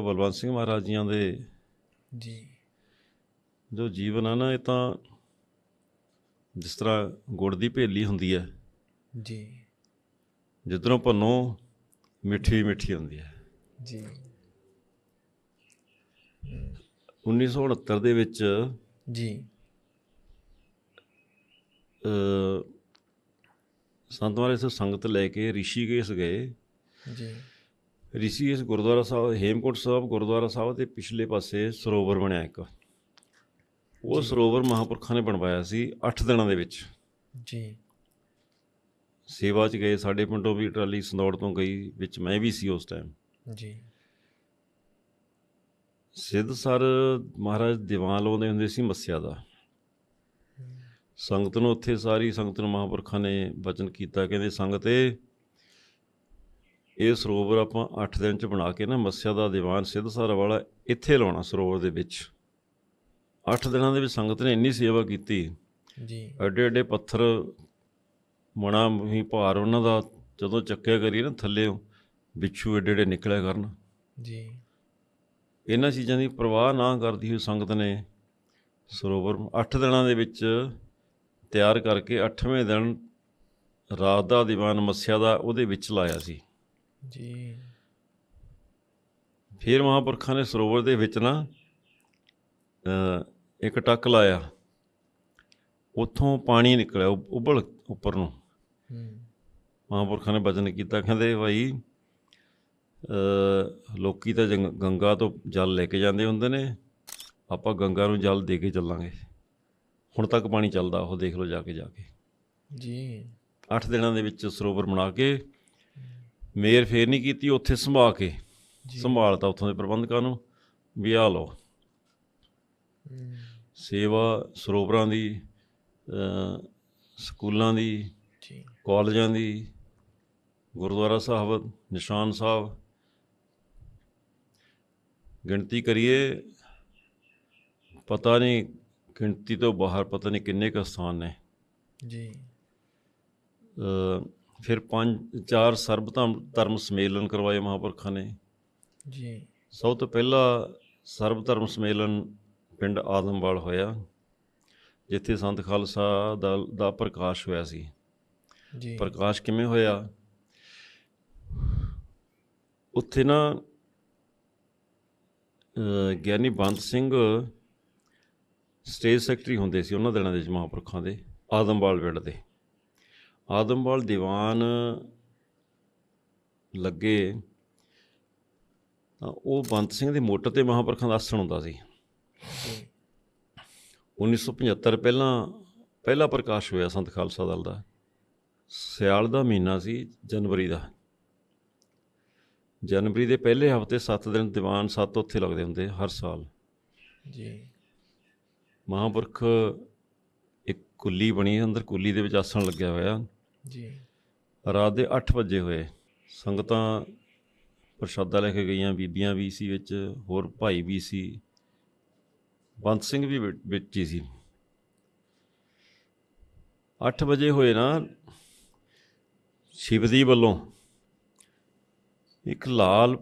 ਬਲਵੰਤ ਸਿੰਘ ਮਹਾਰਾਜ ਜੀਆਂ ਦੇ ਜੀ। ਜੋ ਜੀਵਨ ਆ ਨਾ ਇਹ ਤਾਂ ਜਿਸ ਤਰ੍ਹਾਂ ਗੁੜ ਦੀ ਭੇਲੀ ਹੁੰਦੀ ਹੈ। ਜੀ। ਜਿੱਧਰੋਂ ਭੰਨੋ ਮਿੱਠੀ ਮਿੱਠੀ ਹੁੰਦੀ ਹੈ। ਜੀ। 1969 ਦੇ ਵਿੱਚ ਜੀ। ਅ, ਸੰਤ ਮਹਾਰਾਜ ਤੋਂ ਸੰਗਤ ਲੈ ਕੇ ਰਿਸ਼ੀਕੇਸ਼ ਗਏ। ਜੀ। ਰਿਸ਼ੀਕੇਸ਼ ਗੁਰਦੁਆਰਾ ਸਾਹਿਬ ਹੇਮਕੁੰਟ ਸਾਹਿਬ ਗੁਰਦੁਆਰਾ ਸਾਹਿਬ ਦੇ ਪਿਛਲੇ ਪਾਸੇ ਸਰੋਵਰ ਬਣਿਆ ਇੱਕ। ਉਹ ਸਰੋਵਰ ਮਹਾਂਪੁਰਖਾਂ ਨੇ ਬਣਵਾਇਆ ਸੀ 8 ਦਿਨਾਂ ਦੇ ਵਿੱਚ। ਜੀ। ਸੇਵਾ 'ਚ ਗਏ ਸਾਡੇ ਪਿੰਡੋਂ ਵੀ ਟਰਾਲੀ ਸੰਦੌੜ ਤੋਂ ਗਈ ਵਿੱਚ ਮੈਂ ਵੀ ਸੀ ਉਸ ਟਾਈਮ ਜੀ। ਸਿੱਧ ਸਰ ਮਹਾਰਾਜ ਦੀਵਾਨ ਲਾਉਂਦੇ ਹੁੰਦੇ ਸੀ ਮੱਸਿਆ ਦਾ। ਸੰਗਤ ਨੂੰ ਉੱਥੇ ਸਾਰੀ ਸੰਗਤ ਨੂੰ ਮਹਾਂਪੁਰਖਾਂ ਨੇ ਬਚਨ ਕੀਤਾ। ਕਹਿੰਦੇ ਸੰਗਤੇ ਇਹ ਸਰੋਵਰ ਆਪਾਂ 8 ਦਿਨ ਚ ਬਣਾ ਕੇ ਨਾ ਮੱਸਿਆ ਦਾ ਦੀਵਾਨ ਸਿੱਧ ਸਰ ਵਾਲਾ ਇੱਥੇ ਲਾਉਣਾ ਸਰੋਵਰ ਦੇ ਵਿੱਚ। 8 ਦਿਨਾਂ ਦੇ ਵਿੱਚ ਸੰਗਤ ਨੇ ਇੰਨੀ ਸੇਵਾ ਕੀਤੀ। ਜੀ। ਐਡੇ ਐਡੇ ਪੱਥਰ ਮਣਾ ਵੀ ਭਾਰ ਉਹਨਾਂ ਦਾ ਜਦੋਂ ਚੱਕਿਆ ਕਰੀਏ ਨਾ ਥੱਲੇ ਵਿਛੂ ਐਡੇ ਐਡੇ ਨਿਕਲਿਆ ਕਰਨ। ਜੀ। ਇਹਨਾਂ ਚੀਜ਼ਾਂ ਦੀ ਪਰਵਾਹ ਨਾ ਕਰਦੀ ਹੋਈ ਸੰਗਤ ਨੇ ਸਰੋਵਰ 8 ਦਿਨਾਂ ਦੇ ਵਿੱਚ ਤਿਆਰ ਕਰਕੇ 8ਵੇਂ ਦਿਨ ਰਾਤ ਦਾ ਦੀਵਾਨ ਮੱਸਿਆ ਦਾ ਉਹਦੇ ਵਿੱਚ ਲਾਇਆ ਸੀ। ਜੀ। ਫਿਰ ਮਹਾਂਪੁਰਖਾਂ ਨੇ ਸਰੋਵਰ ਦੇ ਵਿੱਚ ਨਾ ਇੱਕ ਟੱਕ ਲਾਇਆ। ਉੱਥੋਂ ਪਾਣੀ ਨਿਕਲਿਆ ਉਬ- ਉਬਲ ਉੱਪਰ ਨੂੰ। ਮਹਾਂਪੁਰਖਾਂ ਨੇ ਬਚਨ ਕੀਤਾ ਕਹਿੰਦੇ ਭਾਈ ਲੋਕੀ ਤਾਂ ਗੰਗਾ ਤੋਂ ਜਲ ਲੈ ਕੇ ਜਾਂਦੇ ਹੁੰਦੇ ਨੇ ਆਪਾਂ ਗੰਗਾ ਨੂੰ ਜਲ ਦੇ ਕੇ ਚੱਲਾਂਗੇ। ਹੁਣ ਤੱਕ ਪਾਣੀ ਚੱਲਦਾ ਉਹ ਦੇਖ ਲਓ ਜਾ ਕੇ ਜਾ ਕੇ। ਜੀ। 8 ਦਿਨਾਂ ਦੇ ਵਿੱਚ ਸਰੋਵਰ ਬਣਾ ਕੇ ਮੇਰ ਫੇਰ ਨਹੀਂ ਕੀਤੀ ਉੱਥੇ ਸੰਭਾ ਕੇ। ਸੰਭਾਲਤਾ ਉੱਥੋਂ ਦੇ ਪ੍ਰਬੰਧਕਾਂ ਨੂੰ। ਵੀ ਆ ਲਓ। ਸੇਵਾ ਸਰੋਵਰਾਂ ਦੀ ਸਕੂਲਾਂ ਦੀ ਜੀ। ਕਾਲਜਾਂ ਦੀ ਗੁਰਦੁਆਰਾ ਸਾਹਿਬ ਨਿਸ਼ਾਨ ਸਾਹਿਬ। ਗਿਣਤੀ ਕਰੀਏ ਪਤਾ ਨਹੀਂ ਗਿਣਤੀ ਤੋਂ ਬਾਹਰ ਪਤਾ ਨਹੀਂ ਕਿੰਨੇ ਕੁ ਸਥਾਨ ਨੇ। ਜੀ। ਅ, ਫਿਰ ਪੰਜ ਚਾਰ ਸਰਬ ਧਰਮ ਸਮੇਲਨ ਕਰਵਾਏ ਮਹਾਂਪੁਰਖਾਂ ਨੇ। ਜੀ। ਸਭ ਤੋਂ ਪਹਿਲਾ ਸਰਬ ਧਰਮ ਸਮੇਲਨ ਪਿੰਡ ਆਦਮਵਾਲ ਹੋਇਆ ਜਿੱਥੇ ਸੰਤ ਖਾਲਸਾ ਦਾ ਦਾ ਪ੍ਰਕਾਸ਼ ਹੋਇਆ ਸੀ। ਜੀ। ਪ੍ਰਕਾਸ਼ ਕਿਵੇਂ ਹੋਇਆ? ਉੱਥੇ ਨਾ ਗਿਆਨੀ ਬੰਤ ਸਿੰਘ ਸਟੇਜ ਸੈਕਟਰੀ ਹੁੰਦੇ ਸੀ ਉਹਨਾਂ ਦਿਨਾਂ ਦੇ ਵਿੱਚ ਮਹਾਂਪੁਰਖਾਂ ਦੇ ਆਦਮਵਾਲ ਪਿੰਡ ਦੇ। ਆਦਮਵਾਲ ਦੀਵਾਨ ਲੱਗੇ ਤਾਂ ਉਹ ਬੰਤ ਸਿੰਘ ਦੇ ਮੋਟਰ ਤੇ ਮਹਾਂਪੁਰਖਾਂ ਦਾ ਆਸਣ ਹੁੰਦਾ ਸੀ। ਜੀ 1975 ਪਹਿਲਾਂ ਪਹਿਲਾ ਪ੍ਰਕਾਸ਼ ਹੋਇਆ ਸੰਤ ਖਾਲਸਾ ਦਲ ਦਾ। ਸਿਆਲ ਦਾ ਮਹੀਨਾ ਸੀ ਜਨਵਰੀ ਦਾ। ਜਨਵਰੀ ਦੇ ਪਹਿਲੇ ਹਫ਼ਤੇ 7 ਦਿਨ ਦੀਵਾਨ ਸੱਤ ਉੱਥੇ ਲੱਗਦੇ ਹੁੰਦੇ ਹਰ ਸਾਲ। ਜੀ। ਮਹਾਂਪੁਰਖ ਇੱਕ ਕੁੱਲੀ ਬਣੀ ਅੰਦਰ ਕੁੱਲੀ ਦੇ ਵਿੱਚ ਆਸਣ ਲੱਗਿਆ ਹੋਇਆ। ਜੀ। ਰਾਤ ਦੇ 8 ਵਜੇ ਹੋਏ। ਸੰਗਤਾਂ ਪ੍ਰਸ਼ਾਦਾ ਲੈ ਕੇ ਗਈਆਂ, ਬੀਬੀਆਂ ਵੀ ਸੀ ਵਿੱਚ, ਹੋਰ ਭਾਈ ਵੀ ਸੀ। ਬੰਤ ਸਿੰਘ ਵੀ ਵਿੱਚ ਹੀ ਸੀ। 8 ਵਜੇ ਹੋਏ ਨਾ, ਸ਼ਿਵਜੀ ਵੱਲੋਂ ਇੱਕ ਲਾਲ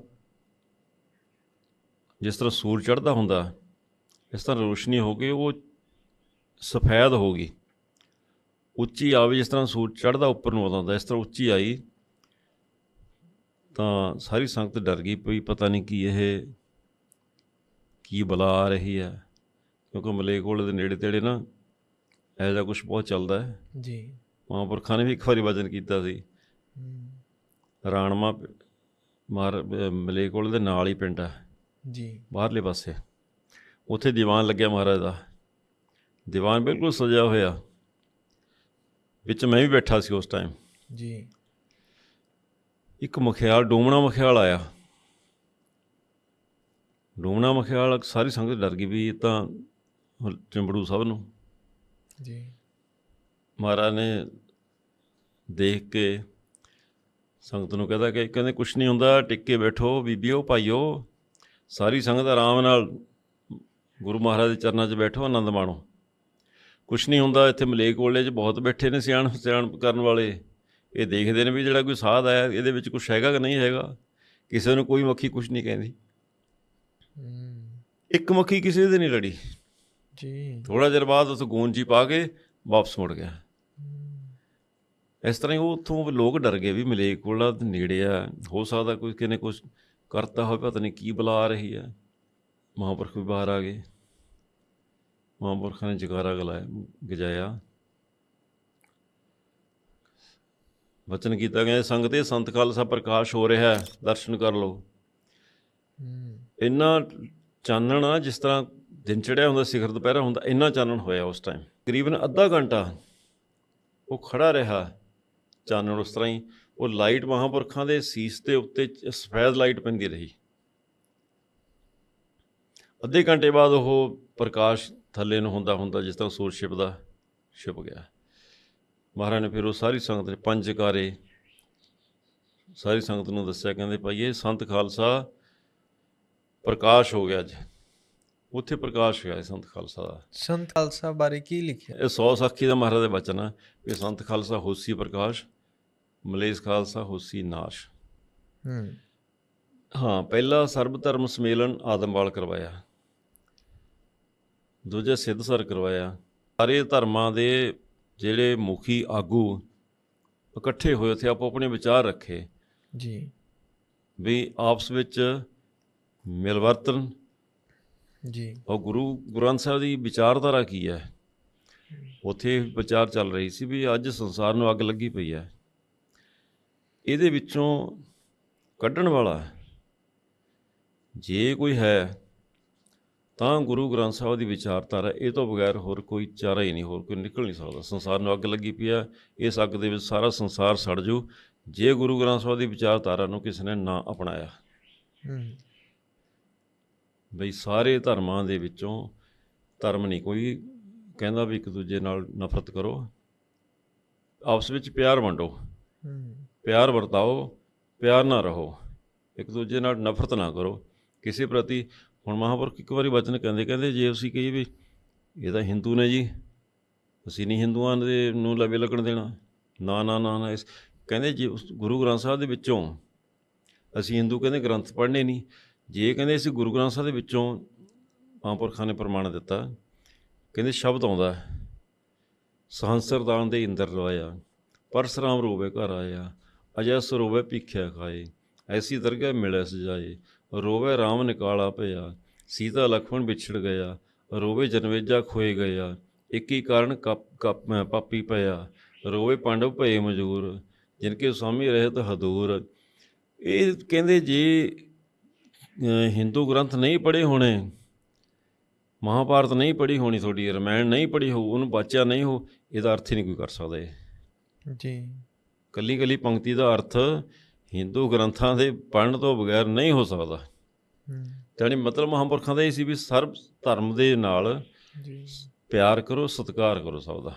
ਜਿਸ ਤਰ੍ਹਾਂ ਸੂਰ ਚੜ੍ਹਦਾ ਹੁੰਦਾ, ਇਸ ਤਰ੍ਹਾਂ ਰੋਸ਼ਨੀ ਹੋ ਗਈ ਉਹ ਸਫੈਦ ਹੋ ਗਈ। ਉੱਚੀ ਆਵੇ ਜਿਸ ਤਰ੍ਹਾਂ ਸੂਰਜ ਚੜ੍ਹਦਾ ਉੱਪਰ ਨੂੰ ਆਉਂਦਾ ਇਸ ਤਰ੍ਹਾਂ ਉੱਚੀ ਆਈ ਤਾਂ ਸਾਰੀ ਸੰਗਤ ਡਰ ਗਈ ਪਈ ਪਤਾ ਨਹੀਂ ਕੀ ਇਹ ਕੀ ਬਲਾ ਆ ਰਹੀ ਹੈ। ਕਿਉਂਕਿ ਮਲੇਕੋਲ ਦੇ ਨੇੜੇ ਤੇੜੇ ਨਾ ਜਿਹਾ ਕੁਝ ਬਹੁਤ ਚੱਲਦਾ ਹੈ। ਜੀ। ਮਹਾਂਪੁਰਖਾਂ ਨੇ ਵੀ ਇੱਕ ਵਾਰੀ ਵਚਨ ਕੀਤਾ ਸੀ। ਰਾਣਮਾ ਮਾਰ ਮਲੇਕੋਲ ਦੇ ਨਾਲ ਹੀ ਪਿੰਡ ਹੈ। ਜੀ। ਬਾਹਰਲੇ ਪਾਸੇ। ਉੱਥੇ ਦੀਵਾਨ ਲੱਗਿਆ ਮਹਾਰਾਜ ਦਾ। ਦੀਵਾਨ ਬਿਲਕੁਲ ਸਜਿਆ ਹੋਇਆ। ਵਿੱਚ ਮੈਂ ਵੀ ਬੈਠਾ ਸੀ ਉਸ ਟਾਈਮ ਜੀ। ਇੱਕ ਮਖਿਆਲ ਡੂਮਣਾ ਮਖਿਆਲ ਆਇਆ। ਡੂਮਣਾ ਮਖਿਆਲ ਸਾਰੀ ਸੰਗਤ ਡਰ ਗਈ ਵੀ ਇਹ ਤਾਂ ਚਿੰਬੜੂ ਸਭ ਨੂੰ। ਜੀ। ਮਹਾਰਾਜ ਨੇ ਦੇਖ ਕੇ ਸੰਗਤ ਨੂੰ ਕਹਿੰਦਾ ਕਿ ਕਹਿੰਦੇ ਕੁਛ ਨਹੀਂ ਹੁੰਦਾ ਟਿਕ ਬੈਠੋ ਬੀਬੀਓ ਭਾਈਓ ਸਾਰੀ ਸੰਗਤ ਆਰਾਮ ਨਾਲ ਗੁਰੂ ਮਹਾਰਾਜ ਦੇ ਚਰਨਾਂ 'ਚ ਬੈਠੋ ਆਨੰਦ ਮਾਣੋ। ਕੁਛ ਨਹੀਂ ਹੁੰਦਾ ਇੱਥੇ ਮਲੇਕੋਲੇ 'ਚ ਬਹੁਤ ਬੈਠੇ ਨੇ ਸਿਆਣ ਸਿਆਣ ਕਰਨ ਵਾਲੇ। ਇਹ ਦੇਖਦੇ ਨੇ ਵੀ ਜਿਹੜਾ ਕੋਈ ਸਾਧ ਆਇਆ ਇਹਦੇ ਵਿੱਚ ਕੁਛ ਹੈਗਾ ਕਿ ਨਹੀਂ ਹੈਗਾ? ਕਿਸੇ ਨੂੰ ਕੋਈ ਮੱਖੀ ਕੁਛ ਨਹੀਂ ਕਹਿੰਦੀ। ਇੱਕ ਮੱਖੀ ਕਿਸੇ ਦੇ ਨਹੀਂ ਲੜੀ ਜੀ। ਥੋੜਾ ਚਿਰ ਬਾਅਦ ਉਸ ਗੂੰਜ ਪਾ ਕੇ ਵਾਪਸ ਮੁੜ ਗਿਆ। ਇਸ ਤਰ੍ਹਾਂ ਹੀ ਉਹ ਉੱਥੋਂ ਲੋਕ ਡਰ ਗਏ ਵੀ ਮਲੇਕੋਲਾ ਦੇ ਨੇੜੇ ਆ ਹੋ ਸਕਦਾ ਕੋਈ ਕਿਨੇ ਕੁਝ ਕਰਤਾ ਹੋਵੇ ਪਤਾ ਨਹੀਂ ਕੀ ਬੁਲਾ ਰਹੀ ਹੈ ਮਹਾਂਪੁਰਖ ਵੀ ਬਾਹਰ ਆ ਗਏ। ਮਹਾਂਪੁਰਖਾਂ ਨੇ ਜਗਾਰਾ ਗਲਾਇਆ ਗਜਾਇਆ। ਵਚਨ ਕੀਤਾ ਗਿਆ ਸੰਗਤੇ ਸੰਤ ਖਾਲਸਾ ਪ੍ਰਕਾਸ਼ ਹੋ ਰਿਹਾ ਹੈ ਦਰਸ਼ਨ ਕਰ ਲਓ। ਇੰਨਾ ਚਾਨਣ ਆ ਜਿਸ ਤਰ੍ਹਾਂ ਦਿਨ ਚੜਿਆ ਹੁੰਦਾ ਸਿਖਰ ਦੁਪਹਿਰਾ ਹੁੰਦਾ ਇੰਨਾ ਚਾਨਣ ਹੋਇਆ ਉਸ ਟਾਈਮ ਤਕਰੀਬਨ ਅੱਧਾ ਘੰਟਾ ਉਹ ਖੜਾ ਰਿਹਾ ਚਾਨਣ ਉਸ ਤਰ੍ਹਾਂ ਹੀ। ਉਹ ਲਾਈਟ ਮਹਾਂਪੁਰਖਾਂ ਦੇ ਸੀਸ ਦੇ ਉੱਤੇ ਸਫੈਦ ਲਾਈਟ ਪੈਂਦੀ ਰਹੀ। ਅੱਧੇ ਘੰਟੇ ਬਾਅਦ ਉਹ ਪ੍ਰਕਾਸ਼ ਥੱਲੇ ਨੂੰ ਹੁੰਦਾ ਹੁੰਦਾ ਜਿਸ ਤਰ੍ਹਾਂ ਸੂਰਜ ਛਿਪਦਾ ਛਿਪ ਗਿਆ। ਮਹਾਰਾਜ ਨੇ ਫਿਰ ਉਹ ਸਾਰੀ ਸੰਗਤ ਨੇ ਪੰਜ ਕਾਰੇ ਸਾਰੀ ਸੰਗਤ ਨੂੰ ਦੱਸਿਆ ਕਹਿੰਦੇ ਭਾਈ ਇਹ ਸੰਤ ਖਾਲਸਾ ਪ੍ਰਕਾਸ਼ ਹੋ ਗਿਆ ਅੱਜ। ਉੱਥੇ ਪ੍ਰਕਾਸ਼ ਹੋਇਆ ਸੰਤ ਖਾਲਸਾ ਦਾ। ਸੰਤ ਖਾਲਸਾ ਬਾਰੇ ਕੀ ਲਿਖਿਆ? ਇਹ ਸੌ ਸਾਖੀ ਦਾ ਮਹਾਰਾਜ ਦੇ ਬਚਨ ਹੈ ਕਿ ਸੰਤ ਖਾਲਸਾ ਹੋਸੀ ਪ੍ਰਕਾਸ਼ ਮਲੇਸ਼ ਖਾਲਸਾ ਹੋਸੀ ਨਾਸ਼। ਹੂੰ। ਹਾਂ ਪਹਿਲਾ ਸਰਬ ਧਰਮ ਸਮੇਲਨ ਆਦਮਵਾਲ ਕਰਵਾਇਆ। ਦੂਜਾ ਸਿੱਧਸਰ ਕਰਵਾਇਆ ਸਾਰੇ ਧਰਮਾਂ ਦੇ ਜਿਹੜੇ ਮੁਖੀ ਆਗੂ ਇਕੱਠੇ ਹੋਏ ਉੱਥੇ ਆਪੋ ਆਪਣੇ ਵਿਚਾਰ ਰੱਖੇ। ਜੀ। ਵੀ ਆਪਸ ਵਿੱਚ ਮਿਲਵਰਤਨ। ਜੀ। ਔਰ ਗੁਰੂ ਗ੍ਰੰਥ ਸਾਹਿਬ ਦੀ ਵਿਚਾਰਧਾਰਾ ਕੀ ਹੈ? ਉੱਥੇ ਵਿਚਾਰ ਚੱਲ ਰਹੀ ਸੀ ਵੀ ਅੱਜ ਸੰਸਾਰ ਨੂੰ ਅੱਗ ਲੱਗੀ ਪਈ ਹੈ। ਇਹਦੇ ਵਿੱਚੋਂ ਕੱਢਣ ਵਾਲਾ ਜੇ ਕੋਈ ਹੈ ਤਾਂ ਗੁਰੂ ਗ੍ਰੰਥ ਸਾਹਿਬ ਦੀ ਵਿਚਾਰਧਾਰਾ ਇਹ ਤੋਂ ਬਗੈਰ ਹੋਰ ਕੋਈ ਚਾਰਾ ਹੀ ਨਹੀਂ ਹੋਰ ਕੋਈ ਨਿਕਲ ਨਹੀਂ ਸਕਦਾ। ਸੰਸਾਰ ਨੂੰ ਅੱਗ ਲੱਗੀ ਪਈ ਹੈ ਇਸ ਅੱਗ ਦੇ ਵਿੱਚ ਸਾਰਾ ਸੰਸਾਰ ਸੜ ਜੂ। ਜੇ ਗੁਰੂ ਗ੍ਰੰਥ ਸਾਹਿਬ ਦੀ ਵਿਚਾਰਧਾਰਾ ਨੂੰ ਕਿਸੇ ਨੇ ਨਾ ਅਪਣਾਇਆ ਹੂੰ। ਬਈ ਸਾਰੇ ਧਰਮਾਂ ਦੇ ਵਿੱਚੋਂ ਧਰਮ ਨਹੀਂ ਕੋਈ ਕਹਿੰਦਾ ਵੀ ਇੱਕ ਦੂਜੇ ਨਾਲ ਨਫ਼ਰਤ ਕਰੋ ਆਪਸ ਵਿੱਚ ਪਿਆਰ ਵੰਡੋ ਹੂੰ। ਪਿਆਰ ਵਰਤਾਓ ਪਿਆਰ ਨਾਲ ਰਹੋ ਇੱਕ ਦੂਜੇ ਨਾਲ ਨਫ਼ਰਤ ਨਾ ਕਰੋ। ਕਿਸੇ ਪ੍ਰਤੀ ਹੁਣ ਮਹਾਂਪੁਰਖ ਇੱਕ ਵਾਰੀ ਵਚਨ ਕਹਿੰਦੇ ਕਹਿੰਦੇ ਜੇ ਅਸੀਂ ਕਹੀਏ ਵੀ ਇਹ ਤਾਂ ਹਿੰਦੂ ਨੇ ਜੀ ਅਸੀਂ ਨਹੀਂ ਹਿੰਦੂਆਂ ਦੇ ਨੂੰ ਲਵੇ ਲੱਗਣ ਦੇਣਾ। ਨਾ ਨਾ ਨਾ ਨਾ ਇਸ ਕਹਿੰਦੇ ਜੇ ਉਸ ਗੁਰੂ ਗ੍ਰੰਥ ਸਾਹਿਬ ਦੇ ਵਿੱਚੋਂ ਅਸੀਂ ਹਿੰਦੂ ਕਹਿੰਦੇ ਗ੍ਰੰਥ ਪੜ੍ਹਨੇ ਨਹੀਂ ਜੇ ਕਹਿੰਦੇ ਅਸੀਂ ਗੁਰੂ ਗ੍ਰੰਥ ਸਾਹਿਬ ਦੇ ਵਿੱਚੋਂ ਮਹਾਂਪੁਰਖਾਂ ਨੇ ਪ੍ਰਮਾਣ ਦਿੱਤਾ ਕਹਿੰਦੇ ਸ਼ਬਦ ਆਉਂਦਾ ਹੈ, ਸਹੰਸਰਦਾਨ ਦੇ ਇੰਦਰ ਲਵਾਇਆ ਪਰਸਰਾਮ ਰੋਵੇ ਘਰ ਆਇਆ ਅਜੈ ਸਰੋਵੇ ਭਿਖਿਆ ਖਾਏ ਐਸੀ ਦਰਗਾਹ ਮਿਲੇ ਸਜਾਏ ਰੋਵੇ RAM ਨਿਕਾਲਾ ਪਿਆ ਸੀਤਾ ਲਖਮਣ ਵਿਛੜ ਗਿਆ ਰੋਵੇ ਜਨਵੇਜਾ ਖੋਏ ਗਿਆ ਇੱਕ ਹੀ ਕਾਰਨ ਪਾਪੀ ਪਿਆ ਰੋਵੇ ਪਾਂਡਵ ਭਏ ਮਜੂਰ ਜਿਨ ਕੇ ਸੁਆਮੀ ਰਹਿਤ ਹਦੂਰ। ਇਹ ਕਹਿੰਦੇ ਜੇ ਹਿੰਦੂ ਗ੍ਰੰਥ ਨਹੀਂ ਪੜ੍ਹੇ ਹੋਣੇ ਮਹਾਭਾਰਤ ਨਹੀਂ ਪੜ੍ਹੀ ਹੋਣੀ ਤੁਹਾਡੀ ਰਮਾਇਣ ਨਹੀਂ ਪੜ੍ਹੀ ਹੋ ਉਹਨੂੰ ਬਾਚਿਆ ਨਹੀਂ ਹੋ ਇਹਦਾ ਅਰਥ ਹੀ ਨਹੀਂ ਕੋਈ ਕਰ ਸਕਦਾ ਜੀ। ਕੱਲੀ ਕੱਲੀ ਪੰਕਤੀ ਦਾ ਅਰਥ ਹਿੰਦੂ ਗ੍ਰੰਥਾਂ ਦੇ ਪੜ੍ਹਨ ਤੋਂ ਬਗੈਰ ਨਹੀਂ ਹੋ ਸਕਦਾ। ਯਾਨੀ ਮਤਲਬ ਮਹਾਂਪੁਰਖਾਂ ਦਾ ਇਹ ਸੀ ਵੀ ਸਰਬ ਧਰਮ ਦੇ ਨਾਲ ਜੀ। ਪਿਆਰ ਕਰੋ ਸਤਿਕਾਰ ਕਰੋ ਸਭ ਦਾ।